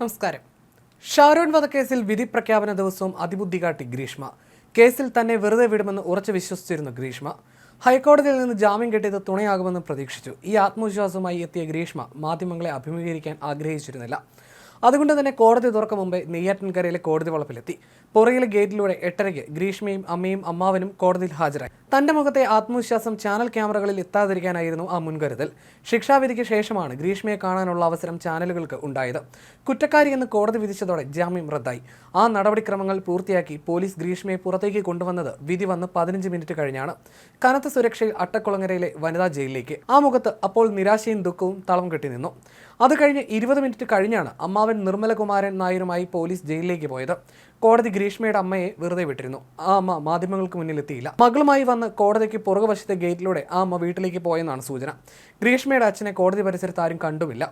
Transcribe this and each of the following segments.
നമസ്കാരം. ഷാരോൺ വധക്കേസിൽ വിധി പ്രഖ്യാപന ദിവസവും അതിബുദ്ധി കാട്ടി ഗ്രീഷ്മ. കേസിൽ തന്നെ വെറുതെ വിടുമെന്ന് ഉറച്ചു വിശ്വസിച്ചിരുന്നു ഗ്രീഷ്മ. ഹൈക്കോടതിയിൽ നിന്ന് ജാമ്യം കിട്ടിയത് തുണയാകുമെന്ന് പ്രതീക്ഷിച്ചു. ഈ ആത്മവിശ്വാസവുമായി എത്തിയ ഗ്രീഷ്മ മാധ്യമങ്ങളെ അഭിമുഖീകരിക്കാൻ ആഗ്രഹിച്ചിരുന്നില്ല. അതുകൊണ്ട് തന്നെ കോടതി തുറക്കും മുമ്പേ നെയ്യാറ്റിൻകരയിലെ കോടതി വളപ്പിലെത്തി. പുറകിലെ ഗേറ്റിലൂടെ എട്ടരയ്ക്ക് ഗ്രീഷ്മയും അമ്മയും അമ്മാവനും കോടതിയിൽ ഹാജരായി. തന്റെ മുഖത്തെ ആത്മവിശ്വാസം ചാനൽ ക്യാമറകളിൽ എത്താതിരിക്കാനായിരുന്നു ആ മുൻകരുതൽ. ശിക്ഷാവിധിക്ക് ശേഷമാണ് ഗ്രീഷ്മയെ കാണാനുള്ള അവസരം ചാനലുകൾക്ക് ഉണ്ടായത്. കുറ്റക്കാരി എന്ന് കോടതി വിധിച്ചതോടെ ജാമ്യം റദ്ദായി. ആ നടപടിക്രമങ്ങൾ പൂർത്തിയാക്കി പോലീസ് ഗ്രീഷ്മയെ പുറത്തേക്ക് കൊണ്ടുവന്നത് വിധി വന്ന് പതിനഞ്ച് മിനിറ്റ് കഴിഞ്ഞാണ്. കനത്ത സുരക്ഷയിൽ അട്ടക്കുളങ്ങരയിലെ വനിതാ ജയിലിലേക്ക്. ആ മുഖത്ത് അപ്പോൾ നിരാശയും ദുഃഖവും തളം കെട്ടി നിന്നു. അത് കഴിഞ്ഞ് ഇരുപത് മിനിറ്റ് കഴിഞ്ഞാണ് അമ്മാവൻ നിർമ്മലകുമാരൻ നായരുമായി പോലീസ് ജയിലിലേക്ക് പോയത്. കോടതി ഗ്രീഷ്മയുടെ അമ്മയെ വെറുതെ വിട്ടിരുന്നു. ആ അമ്മ മാധ്യമങ്ങൾക്ക് മുന്നിൽ എത്തിയില്ല. മകളുമായി വന്ന് കോടതിക്ക് പുറകുവശത്തെ ഗേറ്റിലൂടെ ആ അമ്മ വീട്ടിലേക്ക് പോയെന്നാണ് സൂചന. ഗ്രീഷ്മയുടെ അച്ഛനെ കോടതി പരിസരത്ത് ആരും കണ്ടുമില്ല.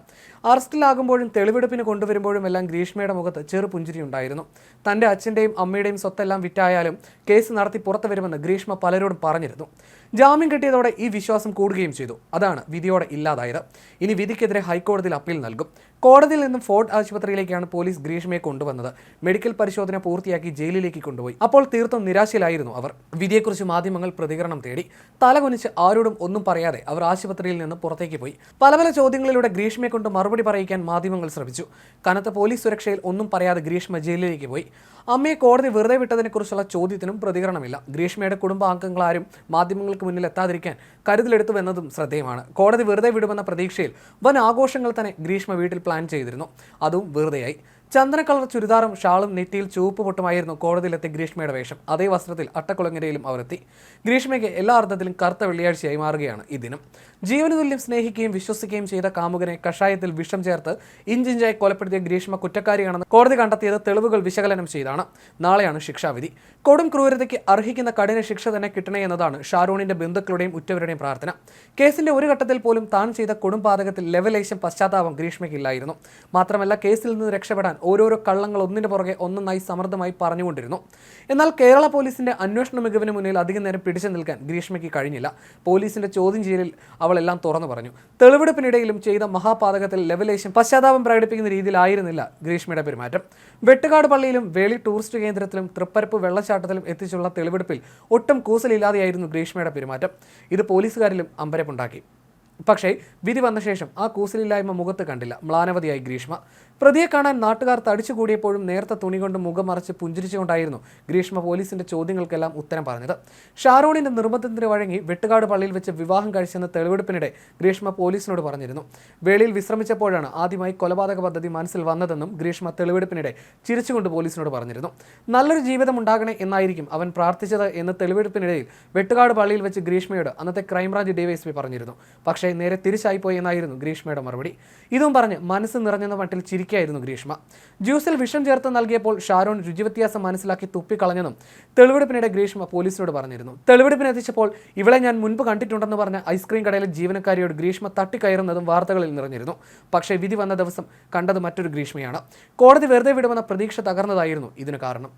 അറസ്റ്റിലാകുമ്പോഴും തെളിവെടുപ്പിന് കൊണ്ടുവരുമ്പോഴും എല്ലാം ഗ്രീഷ്മയുടെ മുഖത്ത് ചെറു പുഞ്ചിരി ഉണ്ടായിരുന്നു. തന്റെ അച്ഛന്റെയും അമ്മയുടെയും സ്വത്തെല്ലാം വിറ്റായാലും കേസ് നടത്തി പുറത്തു വരുമെന്ന് ഗ്രീഷ്മ പലരോടും പറഞ്ഞിരുന്നു. ജാമ്യം കിട്ടിയതോടെ ഈ വിശ്വാസം കൂടുകയും ചെയ്തു. അതാണ് വിധിയോടെ ഇല്ലാതായത്. ഇനി വിധിക്കെതിരെ ഹൈക്കോടതിയിൽ അപ്പീൽ നൽകും. കോടതിയിൽ നിന്നും ഫോർട്ട് ആശുപത്രിയിലേക്കാണ് പോലീസ് ഗ്രീഷ്മയെ കൊണ്ടുവന്നത്. മെഡിക്കൽ പരിശോധന പൂർത്തിയാക്കി ജയിലിലേക്ക് കൊണ്ടുപോയി. അപ്പോൾ തീർത്തും നിരാശയിലായിരുന്നു അവർ. വിധിയെക്കുറിച്ച് മാധ്യമങ്ങൾ പ്രതികരണം തേടി തലകുനിച്ച് ആരോടും ഒന്നും പറയാതെ അവർ ആശുപത്രിയിൽ നിന്ന് പുറത്തേക്ക് പോയി. പല പല ചോദ്യങ്ങളിലൂടെ ഗ്രീഷ്മയെ കൊണ്ട് മറുപടി പറയിക്കാൻ മാധ്യമങ്ങൾ ശ്രമിച്ചു. കനത്ത പോലീസ് സുരക്ഷയിൽ ഒന്നും പറയാതെ ഗ്രീഷ്മ ജയിലിലേക്ക് പോയി. അമ്മയെ കോടതി വെറുതെ വിട്ടതിനെക്കുറിച്ചുള്ള ചോദ്യത്തിനും പ്രതികരണമില്ല. ഗ്രീഷ്മയുടെ കുടുംബാംഗങ്ങളാരും മാധ്യമങ്ങൾക്ക് മുന്നിൽ എത്താതിരിക്കാൻ കരുതലെടുത്തുവെന്നതും ശ്രദ്ധേയമാണ്. കോടതി വെറുതെ വിടുമെന്ന പ്രതീക്ഷയിൽ വൻ ആഘോഷങ്ങൾ തന്നെ ഗ്രീഷ്മ വീട്ടിൽ പ്ലാൻ ചെയ്തിരുന്നു. അതും വെറുതെയായി. ചന്ദന ചുരിദാറും ഷാളും നെറ്റിയിൽ ചുവപ്പ് പൊട്ടുമായിരുന്നു കോടതിയിലെത്തി ഗ്രീഷ്മയുടെ വേഷം. അതേ വസ്ത്രത്തിൽ അട്ടക്കുളങ്ങരയിലും അവരെത്തി. ഗ്രീഷ്മയ്ക്ക് എല്ലാ അർത്ഥത്തിലും കറുത്ത വെള്ളിയാഴ്ചയായി മാറുകയാണ് ഈ ദിനം. ജീവന തുല്യം സ്നേഹിക്കുകയും വിശ്വസിക്കുകയും ചെയ്ത കാമുകനെ കഷായത്തിൽ വിഷം ചേർത്ത് ഇഞ്ചിഞ്ചായി കൊലപ്പെടുത്തിയ ഗ്രീഷ്മ കുറ്റക്കാരിയാണെന്ന് കോടതി കണ്ടെത്തിയത് തെളിവുകൾ വിശകലനം ചെയ്താണ്. നാളെയാണ് ശിക്ഷാവിധി. കൊടും ക്രൂരതയ്ക്ക് അർഹിക്കുന്ന കഠിന ശിക്ഷ തന്നെ കിട്ടണേ എന്നതാണ് ഷാരൂണിന്റെ ബന്ധുക്കളുടെയും ഉറ്റവരുടെയും പ്രാർത്ഥന. കേസിന്റെ ഒരു ഘട്ടത്തിൽ പോലും താൻ ചെയ്ത കൊടുംപാതകത്തിൽ ലെവലേശം പശ്ചാത്താപം ഗ്രീഷ്മയ്ക്കില്ലായിരുന്നു. മാത്രമല്ല കേസിൽ നിന്ന് രക്ഷപ്പെടാൻ ഓരോരോ കള്ളങ്ങൾ ഒന്നിന് പുറകെ ഒന്നൊന്നായി സമൃദ്ധമായി പറഞ്ഞുകൊണ്ടിരുന്നു. എന്നാൽ കേരള പോലീസിന്റെ അന്വേഷണ മികവിന് മുന്നിൽ അധികം നേരം പിടിച്ചു നിൽക്കാൻ ഗ്രീഷ്മയ്ക്ക് കഴിഞ്ഞില്ല. പോലീസിന്റെ ചോദ്യം ചെയ്യലിൽ അവളെല്ലാം തുറന്നു പറഞ്ഞു. തെളിവെടുപ്പിനിടയിലും ചെയ്ത മഹാപാതകത്തിൽ ലെവലേഷൻ പശ്ചാത്താപം പ്രകടിപ്പിക്കുന്ന രീതിയിലായിരുന്നില്ല ഗ്രീഷ്മയുടെ പെരുമാറ്റം. വെട്ടുകാട് പള്ളിയിലും വേളി ടൂറിസ്റ്റ് കേന്ദ്രത്തിലും തൃപ്പരപ്പ് വെള്ളച്ചാട്ടത്തിലും എത്തിച്ചുള്ള തെളിവെടുപ്പിൽ ഒട്ടും കൂസലില്ലാതെയായിരുന്നു ഗ്രീഷ്മയുടെ പെരുമാറ്റം. ഇത് പോലീസുകാരിലും അമ്പരപ്പുണ്ടാക്കി. പക്ഷേ വിധി വന്ന ശേഷം ആ കൂസലില്ലായ്മ മുഖത്ത് കണ്ടില്ല. മ്ലാനവതിയായി ഗ്രീഷ്മ. പ്രതിയെ കാണാൻ നാട്ടുകാർ തടിച്ചു കൂടിയപ്പോഴും നേരത്തെ തുണി കൊണ്ട് മുഖം മറച്ച് പുഞ്ചിരിച്ചുകൊണ്ടായിരുന്നു ഗ്രീഷ്മ പോലീസിന്റെ ചോദ്യങ്ങൾക്കെല്ലാം ഉത്തരം പറഞ്ഞത്. ഷാറോണിന്റെ നിർബന്ധത്തിന് വഴങ്ങി വെട്ടുകാട് പള്ളിയിൽ വെച്ച് വിവാഹം കഴിച്ചെന്ന തെളിവെടുപ്പിനിടെ ഗ്രീഷ്മ പോലീസിനോട് പറഞ്ഞിരുന്നു. വേളിയിൽ വിശ്രമിച്ചപ്പോഴാണ് ആദ്യമായി കൊലപാതക പദ്ധതി മനസ്സിൽ വന്നതെന്നും ഗ്രീഷ്മ തെളിവെടുപ്പിനിടെ ചിരിച്ചുകൊണ്ട് പോലീസിനോട് പറഞ്ഞിരുന്നു. നല്ലൊരു ജീവിതം ഉണ്ടാകണേ എന്നായിരിക്കും അവൻ പ്രാർത്ഥിച്ചത് എന്ന് തെളിവെടുപ്പിനിടയിൽ വെട്ടുകാട് പള്ളിയിൽ വെച്ച് ഗ്രീഷ്മയോട് അന്നത്തെ ക്രൈംബ്രാഞ്ച് ഡിവൈഎസ്പി പറഞ്ഞിരുന്നു. പക്ഷേ നേരെ തിരിച്ചായിപ്പോയി എന്നായിരുന്നു ഗ്രീഷ്മയുടെ മറുപടി. ഇതും പറഞ്ഞ് മനസ്സ് നിറഞ്ഞെന്ന മട്ടിൽ ചിരിക്കായിരുന്നു ഗ്രീഷ്മ. ജ്യൂസിൽ വിഷം ചേർത്ത് നൽകിയപ്പോൾ ഷാരോൺ രുചിവ്യത്യാസം മനസ്സിലാക്കി തുപ്പിക്കളഞ്ഞെന്നും തെളിവെടുപ്പിനിടെ ഗ്രീഷ്മ പോലീസിനോട് പറഞ്ഞിരുന്നു. തെളിവെടുപ്പിന് എത്തിച്ചപ്പോൾ ഇവളെ ഞാൻ മുൻപ് കണ്ടിട്ടുണ്ടെന്ന് പറഞ്ഞ ഐസ്ക്രീം കടയിലെ ജീവനക്കാരിയോട് ഗ്രീഷ്മ തട്ടിക്കയറുന്നതും വാർത്തകളിൽ നിറഞ്ഞിരുന്നു. പക്ഷേ വിധി വന്ന ദിവസം കണ്ടത് മറ്റൊരു ഗ്രീഷ്മയാണ്. കോടതി വെറുതെ വിടുമെന്ന പ്രതീക്ഷ തകർന്നതായിരുന്നു ഇതിന് കാരണം.